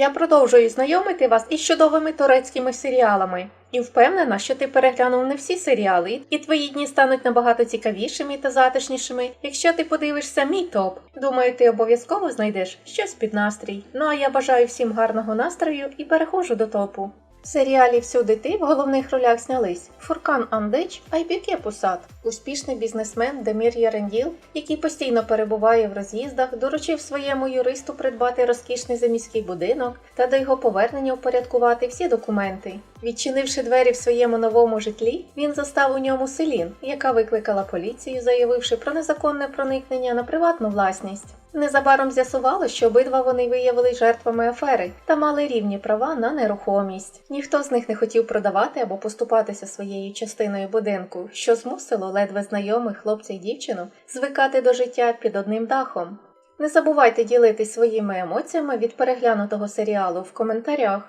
Я продовжую знайомити вас із чудовими турецькими серіалами. І впевнена, що ти переглянув не всі серіали, і твої дні стануть набагато цікавішими та затишнішими, якщо ти подивишся мій топ. Думаю, ти обов'язково знайдеш щось під настрій. Ну а я бажаю всім гарного настрою і переходжу до топу. Серіалі Всюди ти в головних ролях знялись Фуркан Андич, Айбіке Пусат, успішний бізнесмен Демір Яренділ, який постійно перебуває в роз'їздах, доручив своєму юристу придбати розкішний заміський будинок та до його повернення упорядкувати всі документи. Відчинивши двері в своєму новому житлі, він застав у ньому селін, яка викликала поліцію, заявивши про незаконне проникнення на приватну власність. Незабаром з'ясувало, що обидва вони виявили жертвами афери та мали рівні права на нерухомість. Ніхто з них не хотів продавати або поступатися своєю частиною будинку, що змусило ледве знайомих хлопця й дівчину звикати до життя під одним дахом. Не забувайте ділитись своїми емоціями від переглянутого серіалу в коментарях.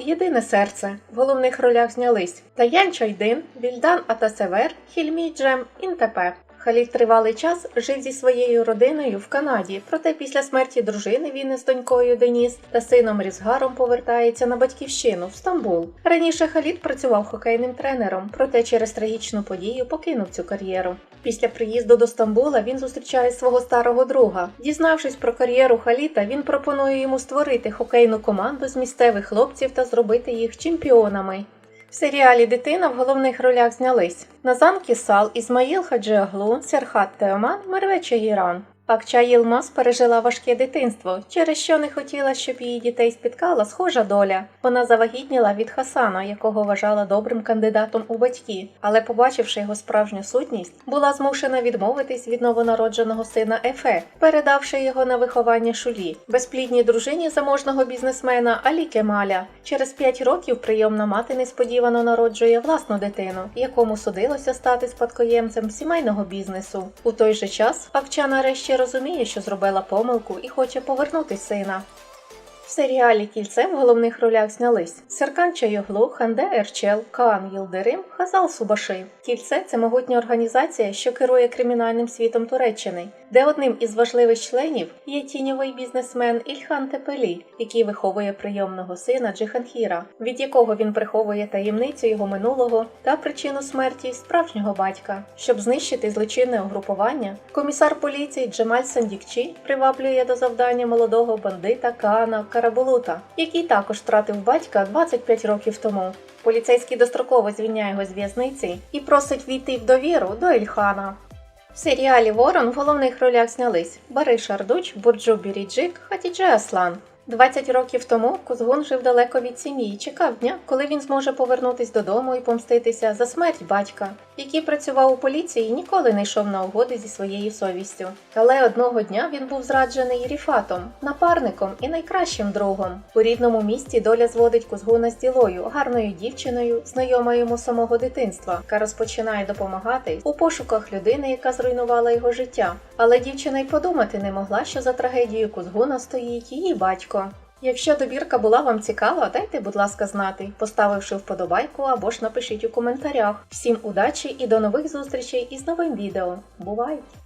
Єдине серце в головних ролях знялись Таян Чайдин, Вільдан Атасевер, Хільмій Джем, Інтепе. Халід тривалий час жив зі своєю родиною в Канаді, проте після смерті дружини він із донькою Деніс та сином Різгаром повертається на батьківщину в Стамбул. Раніше Халід працював хокейним тренером, проте через трагічну подію покинув цю кар'єру. Після приїзду до Стамбула він зустрічає свого старого друга. Дізнавшись про кар'єру Халіта, він пропонує йому створити хокейну команду з місцевих хлопців та зробити їх чемпіонами. В серіалі Дитина в головних ролях знялись Назан Кісал, Ізмаїл Хаджиаглу, Серхат Теоман, Мерве Чагіран. Акча Єлмаз пережила важке дитинство, через що не хотіла, щоб її дітей спіткала схожа доля. Вона завагітніла від Хасана, якого вважала добрим кандидатом у батьки, але, побачивши його справжню сутність, була змушена відмовитись від новонародженого сина Ефе, передавши його на виховання шулі, безплідній дружині заможного бізнесмена Алі Кемаля. Через п'ять років прийомна мати несподівано народжує власну дитину, якому судилося стати спадкоємцем сімейного бізнесу. У той же час Акча нарешті розуміє, що зробила помилку і хоче повернути сина. В серіалі Кільце в головних ролях знялись Серкан Чайоглу, Ханде Ерчел, Каан Йылдирим, Хазал Субаши. Кільце це могутня організація, що керує кримінальним світом Туреччини, де одним із важливих членів є тіньовий бізнесмен Ільхан Тепелі, який виховує прийомного сина Джиханхіра, від якого він приховує таємницю його минулого та причину смерті справжнього батька. Щоб знищити злочинне угрупування, комісар поліції Джемаль Сандікчі приваблює до завдання молодого бандита Каана Карабулута, який також втратив батька 25 років тому. Поліцейський достроково звільняє його з в'язниці і просить війти в довіру до Ільхана. В серіалі Ворон в головних ролях знялись Бариш Ардуч, Бурджу Біріджик, Хатідже Аслан. 20 років тому Кузгун жив далеко від сім'ї і чекав дня, коли він зможе повернутись додому і помститися за смерть батька, який працював у поліції і ніколи не йшов на угоди зі своєю совістю. Але одного дня він був зраджений Ріфатом, напарником і найкращим другом. У рідному місті доля зводить Кузгуна з ділою, гарною дівчиною, знайомою йому самого дитинства, яка розпочинає допомагати у пошуках людини, яка зруйнувала його життя. Але дівчина й подумати не могла, що за трагедією Кузгуна стоїть її батько. Якщо добірка була вам цікава, дайте, будь ласка, знати, поставивши вподобайку або ж напишіть у коментарях. Всім удачі і до нових зустрічей із новим відео. Бувайте!